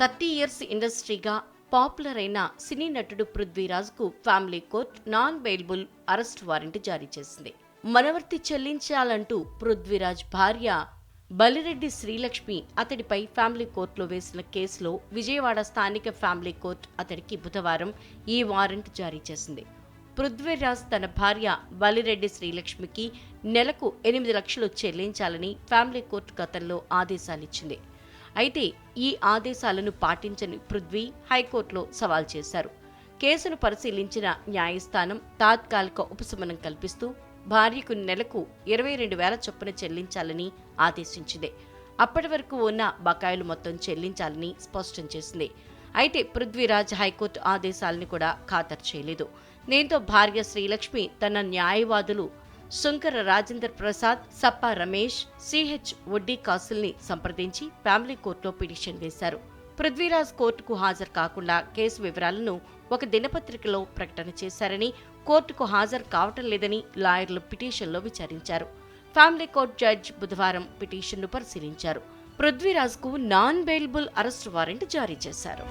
Thirty years ఇండస్ట్రీగా popular అయిన సినీ నటుడు పృథ్వీరాజ్కు family court non bailable arrest warrant జారీ చేసింది. మనవర్తి చెల్లించాలంటూ పృథ్వీరాజ్ భార్య బలిరెడ్డి శ్రీలక్ష్మి అతడిపై ఫ్యామిలీ కోర్టులో వేసిన కేసులో విజయవాడ స్థానిక ఫ్యామిలీ కోర్టు అతడికి బుధవారం ఈ వారెంట్ జారీ చేసింది. పృథ్వీరాజ్ తన భార్య బలిరెడ్డి శ్రీలక్ష్మికి నెలకు ఎనిమిది లక్షలు చెల్లించాలని ఫ్యామిలీ కోర్టు గతంలో ఆదేశాలిచ్చింది. అయితే ఈ ఆదేశాలను పాటించని పృథ్వీ హైకోర్టులో సవాల్ చేశారు. కేసును పరిశీలించిన న్యాయస్థానం తాత్కాలిక ఉపశమనం కల్పిస్తూ భార్యకు నెలకు ఇరవై రెండు వేల చొప్పున చెల్లించాలని ఆదేశించింది. అప్పటి వరకు ఉన్న బకాయిలు మొత్తం చెల్లించాలని స్పష్టం చేసింది. అయితే పృథ్వీరాజ్ హైకోర్టు ఆదేశాలను కూడా ఖాతరు చేయలేదు. దీంతో భార్య శ్రీలక్ష్మి తన న్యాయవాదులు శంకర రాజేందర్ ప్రసాద్ సప్పా రమేష్ సిహెచ్ వడ్డీ కాసుల్ని సంప్రదించి ఫ్యామిలీ కోర్టులో పిటిషన్ వేశారు. పృథ్వీరాజ్ కోర్టుకు హాజరు కాకుండా కేసు వివరాలను ఒక దినపత్రికలో ప్రకటన చేశారని కోర్టుకు హాజరు కావటం లేదని లాయర్లు పిటిషన్లో విచారించారు. ఫ్యామిలీ కోర్టు జడ్జ్ బుధవారం పిటిషన్ను పరిశీలించారు. పృథ్వీరాజ్కు నాన్ బెయిల్బుల్ అరెస్ట్ వారెంట్ జారీ చేశారు.